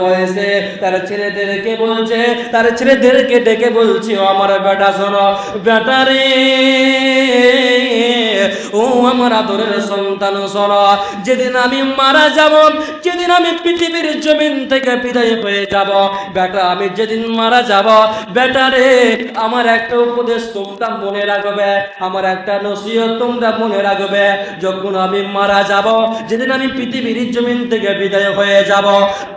বয়সে তার ছেলেদেরকে বলছে তার ছেলেদেরকে ডেকে বলছি আমার বেটা শোনো বেটা রে। ও আমার আদরের সন্তান, শোনো, যেদিন আমি মারা যাব, যেদিন আমি পৃথিবীর জমিন থেকে বিদায় হয়ে যাব, বেটা, আমি যেদিন মারা যাব, বেটা রে, আমার একটা উপদেশ তোমরা মনে রাখবে, আমার একটা নসিহত তোমরা মনে রাখবে, যখন আমি মারা যাব, যেদিন আমি পৃথিবীর জমিন থেকে বিদায় হয়ে যাব,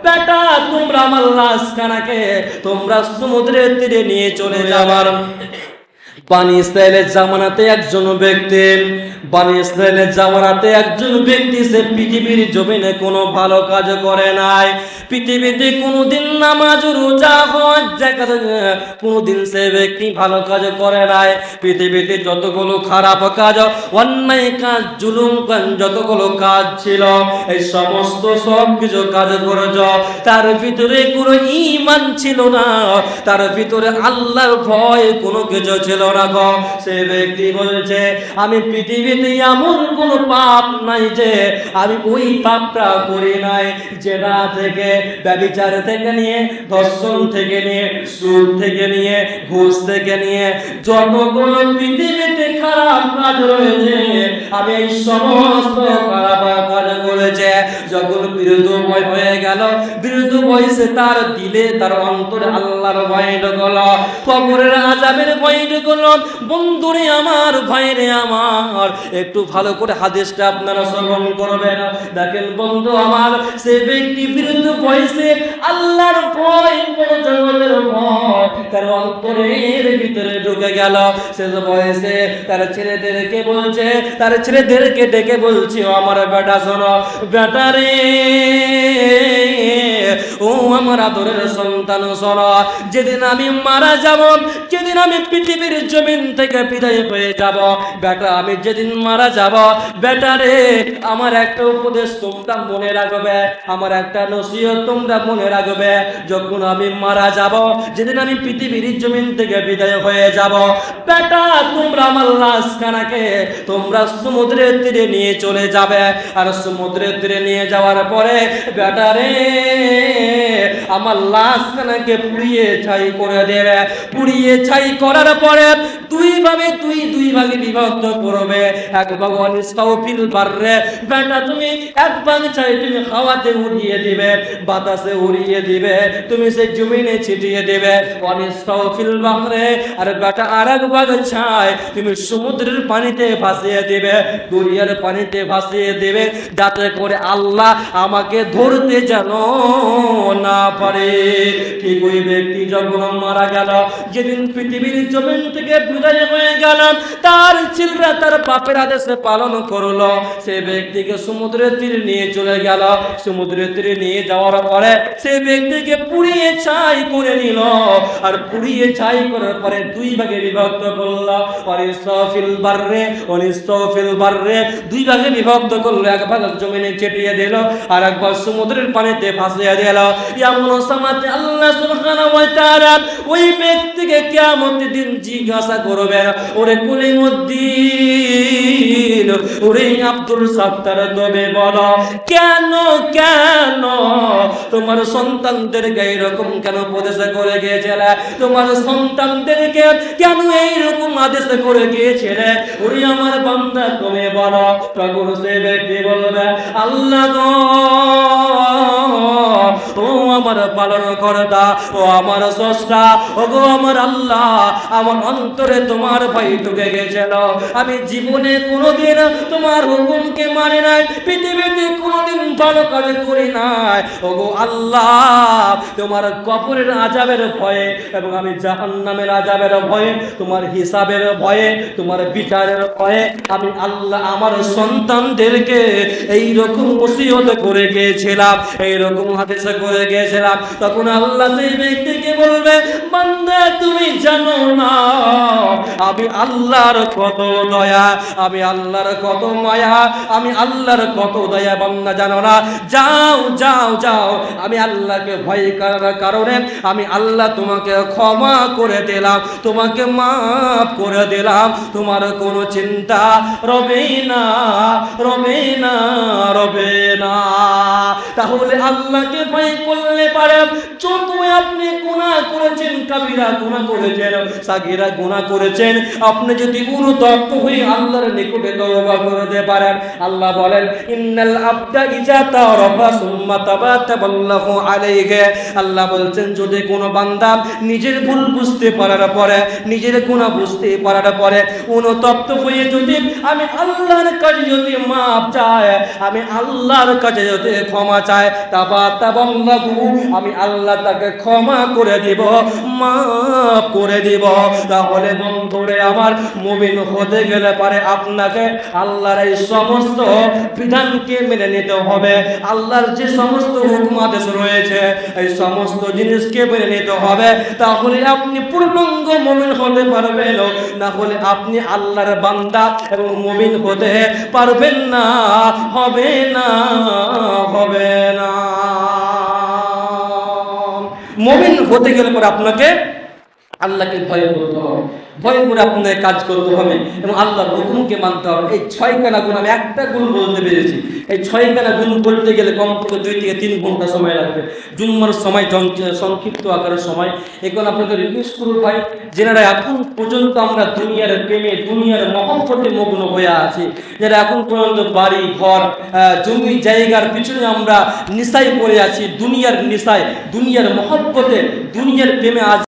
বেটা, তোমরা আমার লাশ খানাকে তোমরা সমুদ্রের তীরে নিয়ে চলে যাবার বানি ইসরায়েলের জামানাতে একজন ব্যক্তি বানি ইসরায়েলের জামানাতে একজন ব্যক্তি সে পৃথিবীর জমিনে কোনো ভালো কাজ করে নাই। পৃথিবীতে কোনোদিন নামাজ, রোজা, হজ কোনোদিন সে ব্যক্তি ভালো কাজ করে নাই। পৃথিবীতে যতগুলো খারাপ কাজ, অন্যায় কাজ, জুলুম কাজ, যতগুলো কাজ ছিল, এই সমস্ত সব কিছু কাজ করেছ। তার ভিতরে কোনো ইমান ছিল না। তার ভিতরে আল্লাহর ভয় কোনো কিছু ছিল না গো। সে ব্যক্তি বলছে, আমি পৃথিবীতে এমন কোন পাপ নাই যে আমি ওই পাপটা করি নাই যেটা থেকে ব্যবিচার থেকে নিয়ে, ধর্ষণ থেকে নিয়ে সুর থেকে নিয়ে, ঘুষ থেকে নিয়ে, যতগুলো পৃথিবীতে খারাপ কাজ রয়েছে, আমি এই সমস্ত খারাপ বিরুদ্ধময় হয়ে গেল। বিরুদ্ধ বয়সে তার দিলে তার অন্তরে আল্লাহর ভয় ঢুকল কবরের আজাবের ভয় ঢুকল বন্ধুরে আমার, ভাইরে আমার, একটু ভালো করে হাদিসটা আপনারা শ্রবণ করবেন। দেখেন বন্ধু আমার, সে ব্যক্তি বিরুদ্ধ বয়সে আল্লাহর তার অন্তরের ভিতরে ঢুকে গেল। সে বয়সে তার ছেলেদেরকে বলছে, তার ছেলেদেরকে ডেকে বলছি আমার বেটা শোনো, বেটা রে ও আমার আদরের সন্তান সর যেদিন আমি মারা যাব যেদিন আমি পৃথিবীর জমিন থেকে বিদায় হয়ে যাব। বেটা, আমি যেদিন মারা যাব, বেটা রে, আমার একটা উপদেশ তোমরা মনে রাখবে, আমার একটা নসিহত তোমরা মনে রাখবে, যখন আমি মারা যাব, যেদিন আমি পৃথিবীর জমিন থেকে বিদায় হয়ে যাব। বেটা, তোমরা আমার লাশ খানাকে তোমরা সমুদ্রের তীরে নিয়ে চলে যাবে। আর সমুদ্রের তীরে নিয়ে যাওয়ার পরে, বেটা রে আমার লাশ খানাকে পুড়িয়ে ছাই করে দেবে। পুড়িয়ে ছাই করার পরে দুই ভাবে তুই দুই ভাগে বিভক্ত করবে। এক ভাগ অনিস্তাউফিল পাররে বেটা, তুমি এক ভাগ ছাই তুমি হাওয়াতে উড়িয়ে দিবে, বাতাসে উড়িয়ে দিবে, তুমি সেই জমিনে ছিটিয়ে দেবে। অনিস্তাউফিল বাহরে আর বেটা আর এক ভাগ ছাই তুমি সমুদ্রের পানিতে ভাসিয়ে দিবে দরিয়ার পানিতে ভাসিয়ে দেবে, যাতে করে আল্লাহ আমাকে ধরতে যেন না। পারে। ঠিক ওই ব্যক্তি যখন মারা গেল, যেদিন পৃথিবীর জমিন থেকে বিদায় হয়ে গেল, তার ছেলেরা তার বাপের আদেশে পালন করল। সে ব্যক্তিকে সমুদ্রের তীরে নিয়ে চলে গেল। সমুদ্রের তীরে নিয়ে যাওয়ার পরে সে ব্যক্তিকে পুড়িয়ে ছাই করে নিল। আর পুড়িয়ে ছাই করার পরে দুই ভাগে বিভক্ত করল। অনিস্তফিল বাররে অনিস্তফিল বাররে। দুই ভাগে বিভক্ত করল। এক ভাগ জমিনে চেটিয়ে দিল, আর একবার সমুদ্রের পানিতে ভাসিয়ে দিল। কেন কেন তোমার সন্তানদেরকে এরকম কেন উপদেশ করে গিয়েছিলে? তোমার সন্তানদেরকে কেন এইরকম আদেশ করে গিয়েছিলে? ওরে আমার বান্দা তুমি বলো। তখন সে ব্যক্তি বলবে, আল্লাহ পালন করতা। ও আমার স্রষ্টা, ওগো আমার আল্লাহ, আমার অন্তরে তোমার ভাই ঢুকে গেছিল। আমি জীবনে কোনোদিন তোমার হুকুমকে মানে নাই, পৃথিবীতে কোনোদিন ভালো কাজ করি নাই। ওগো আল্লাহ, তোমার কবরের আজাবের ভয়ে এবং আমি জাহান্নামের আজাবের ভয়ে, তোমার হিসাবের ভয়ে, তোমার বিচারের ভয়ে আমি আল্লাহ, আমার সন্তানদেরকে এই রকম ওসিয়ত করে গিয়েছিলাম এই রকম হাদিসে করে গিয়েছিলাম তখন আল্লাহ সেই ব্যক্তিকে বলবে, বান্দা, তুমি জানো না, আমি আল্লাহর কত দয়া, আমি আল্লাহর কত মায়া, আমি আল্লাহর কত দয়া, বান্দা জানো না। যাও যাও যাও, আমি আল্লাহকে ভয় করার কারণে আমি আল্লাহ তোমাকে ক্ষমা করে দিলাম, তোমাকে মাফ করে দিলাম, তোমার কোনো চিন্তা রবে না রবে না রবে না। তাহলে আল্লাহকে ভয় করলে পারে যতই আপনি করেছেন কাবিরা গুনাহ করেছেন সাগিরা গুনাহ করেছেন। আপনি যদি অনুতপ্ত হয়ে আল্লাহর নিকটে তওবা করতে পারেন, আল্লাহ বলেন, ইন্নাল আবদা ইজা তারাফা সুম্মা তাবাতাবাল্লাহু আলাইহি। আল্লাহ বলছেন, যদি কোনো বান্দা নিজের ভুল বুঝতে পারার পরে, নিজের গুনাহ বুঝতে পারার পরে অনুতপ্ত হয়ে যদি আমি আল্লাহর কাছে যদি মাপ চায়, আমি আল্লাহর কাছে যদি ক্ষমা চায় তাবা তাবাল্লাহু আমি আল্লাহ তাকে ক্ষমা করে দিব। মাফ করে দিব। তাহলে বন্ধুরে, আমার মুমিন হতে গেলে পারে আপনাকে আল্লাহর এই সমস্ত বিধানকে মেনে নিতে হবে। আল্লাহর যে সমস্ত হুকুম আদেশ রয়েছে, এই সমস্ত জিনিসকে মেনে নিতে হবে। তাহলে আপনি পূর্ণাঙ্গ মুমিন হতে পারবেন। না হলে আপনি আল্লাহর বান্দা এবং মুমিন হতে পারবেন না, হবে না। হতে গেলে পরে আপনাকে আল্লাহকে ভয় করতে হবে। ভয় করে আপনাদের কাজ করতে হবে এবং আল্লাহর হুকুমকে মানতে হবে। এই ছয় ছয়খানা গুণ আমি একটা গুণ বলতে পেরেছি। এই ছয়খানা গুণ বলতে গেলে কমপক্ষে দুই থেকে তিন ঘণ্টা সময় লাগবে। জুম্মার সময় সংক্ষিপ্ত আকারের সময়। এখন আপনাকে রিকোয়েস্ট করব ভাই যেনারা এখন পর্যন্ত আমরা দুনিয়ার প্রেমে, দুনিয়ার মহব্বতে মগ্ন হয়ে আছি, যারা এখন পর্যন্ত বাড়ি, ঘর জমি, জায়গার পিছনে আমরা নিশায় পড়ে আছি, দুনিয়ার নিশায় দুনিয়ার মহব্বতে, দুনিয়ার প্রেমে আজ